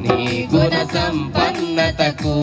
నీ గుణ సంపన్నతకు.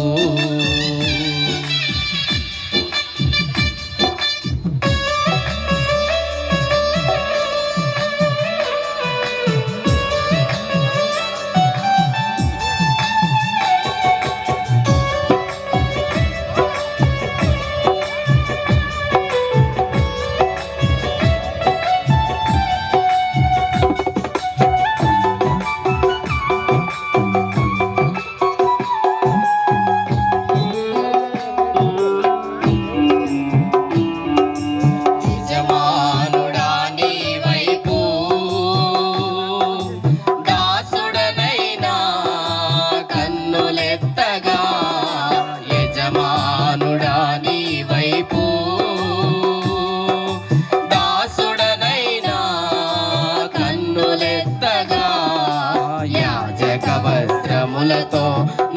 పూలతో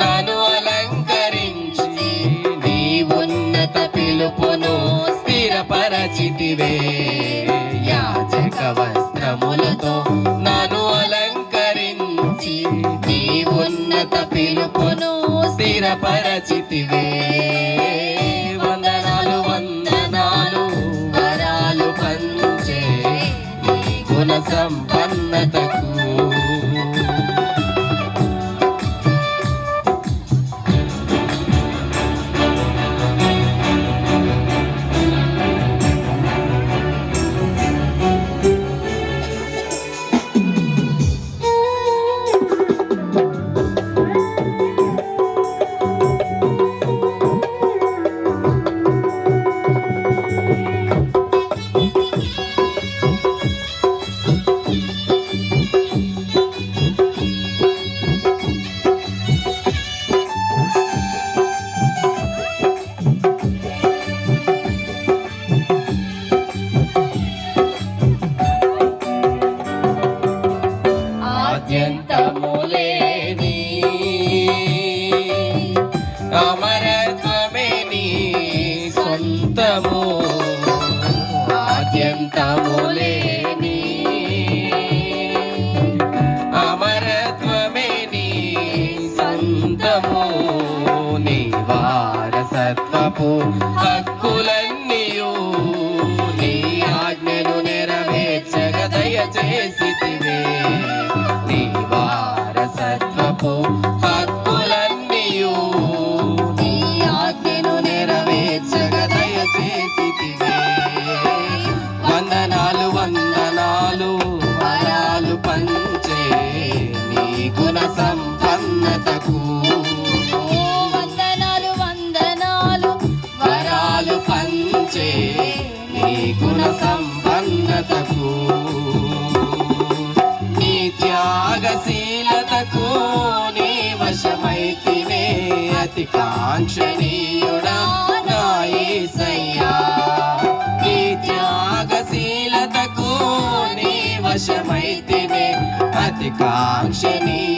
నను అలంకరించి నీ ఉన్నత పిలుపును స్థిరపరచితివే. యాచక వస్త్రములతో నను అలంకరించి నీ ఉన్నత పిలుపును స్థిరపరచితివే. వందనాలు వందనాలు వరాలు పంచే గుణ సంపన్నతకు పాపపు హక్కులన్నీయు నీ ఆజ్ఞను నెరవేర్చగ దయచేసితివే. నీ వారసత్వపు హక్కులన్నీయు నీ ఆజ్ఞను నెరవేర్చగ దయచేసితివే. వందనాలు వందనాలు వరాలు పంచే నీ గుణ సంపన్నతకు. నీ త్యాగశీలతకు నీ వశమైతివే. అతి కాంక్షణీయుడా నా నీ త్యాగశీలతకు నీ వశమైతివే. అతి కాంక్షణీయుడా